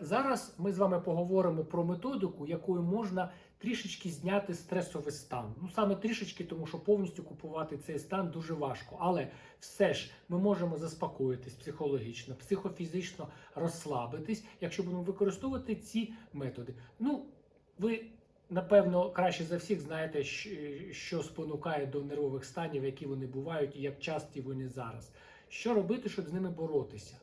зараз ми з вами поговоримо про методику, якою можна трішечки зняти стресовий стан. Ну саме трішечки, тому що повністю купувати цей стан дуже важко. Але все ж ми можемо заспокоїтись психологічно, психофізично розслабитись, якщо будемо використовувати ці методи. Ну, ви напевно краще за всіх знаєте, що спонукає до нервових станів, які вони бувають, і як часті вони зараз. Що робити, щоб з ними боротися?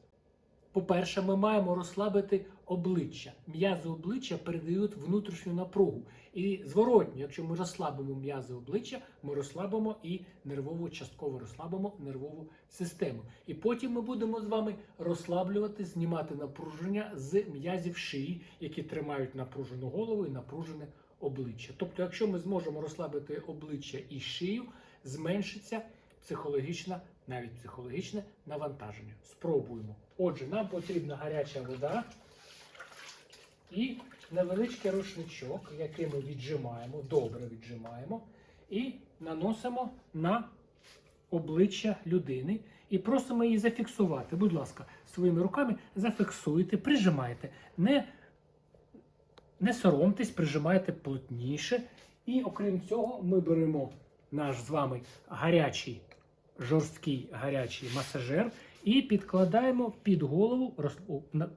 По-перше, ми маємо розслабити обличчя. М'язи обличчя передають внутрішню напругу. І зворотньо, якщо ми розслабимо м'язи обличчя, ми розслабимо і нервову частково розслабимо нервову систему. І потім ми будемо з вами розслаблювати, знімати напруження з м'язів шиї, які тримають напружену голову і напружене обличчя. Тобто, якщо ми зможемо розслабити обличчя і шию, зменшиться психологічна, навіть психологічне навантаження. Спробуємо. Отже, нам потрібна гаряча вода і невеличкий рушничок, який ми віджимаємо, добре віджимаємо, і наносимо на обличчя людини і просимо її зафіксувати. Будь ласка, своїми руками зафіксуйте, прижимайте. Не, не соромтесь, прижимайте плотніше. І окрім цього, ми беремо наш з вами гарячий, жорсткий гарячий масажер і підкладаємо під голову, роз... о, на-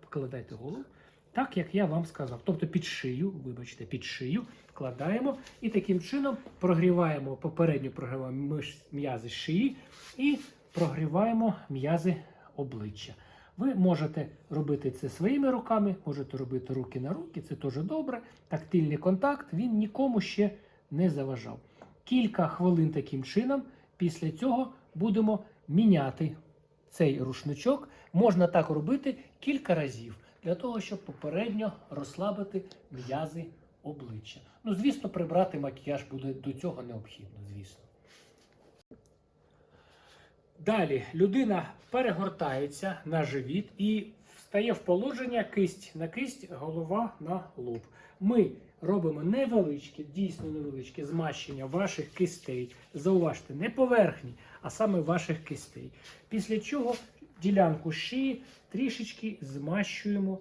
голову, так як я вам сказав. Тобто під шию, вибачте, під шию вкладаємо і таким чином прогріваємо, попередньо прогріваємо м'язи шиї і прогріваємо м'язи обличчя. Ви можете робити це своїми руками, можете робити руки на руки, це теж добре. Тактильний контакт він нікому ще не заважав. Кілька хвилин таким чином. Після цього будемо міняти цей рушничок. Можна так робити кілька разів для того, щоб попередньо розслабити м'язи обличчя. Ну, звісно, прибрати макіяж буде до цього необхідно, звісно. Далі людина перегортається на живіт і встає в положення кисть на кисть, голова на лоб. Ми робимо невеличке, дійсно невеличке змащення ваших кистей. Зауважте, не поверхні, а саме ваших кистей. Після чого ділянку шиї трішечки змащуємо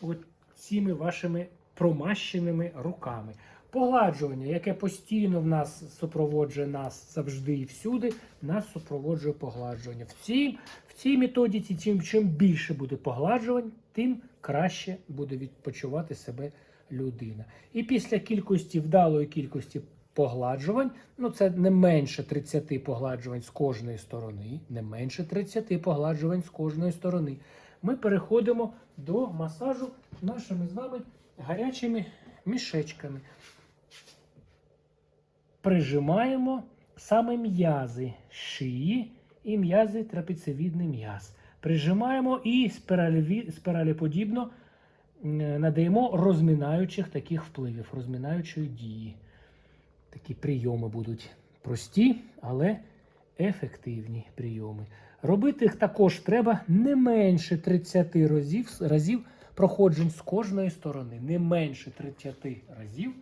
от цими вашими промащеними руками. Погладжування, яке постійно в нас супроводжує нас завжди і всюди, нас супроводжує погладжування. В цій, в цій методиці, чим, чим більше буде погладжувань, тим краще буде відпочивати себе людина. І після кількості вдалої кількості погладжувань, ну це не менше 30 погладжувань з кожної сторони, не менше 30 погладжувань з кожної сторони. Ми переходимо до масажу нашими з вами гарячими мішечками. Прижимаємо саме м'язи шиї і м'язи трапецевідний м'яз. Прижимаємо і спіралеподібно надаємо розмінаючих таких впливів, розмінаючої дії. Такі прийоми будуть прості, але ефективні прийоми. Робити їх також треба не менше 30 разів, разів проходжень з кожної сторони. Не менше 30 разів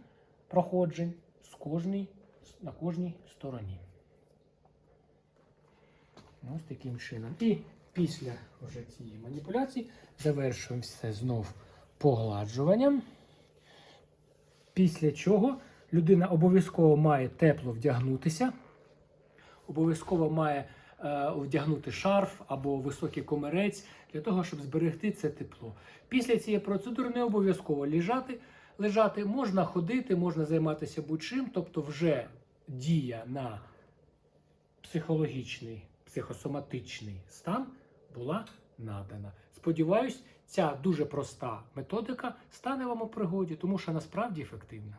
проходжень з кожної, на кожній стороні. Ось таким чином. І після вже цієї маніпуляції завершуємо все знов погладжуванням. Після чого людина обов'язково має тепло вдягнутися, обов'язково має е, вдягнути шарф або високий комірець для того, щоб зберегти це тепло. Після цієї процедури не обов'язково лежати, лежати, можна ходити, можна займатися будь-чим, тобто вже дія на психологічний, психосоматичний стан була надана. Сподіваюсь, ця дуже проста методика стане вам у пригоді, тому що насправді ефективна.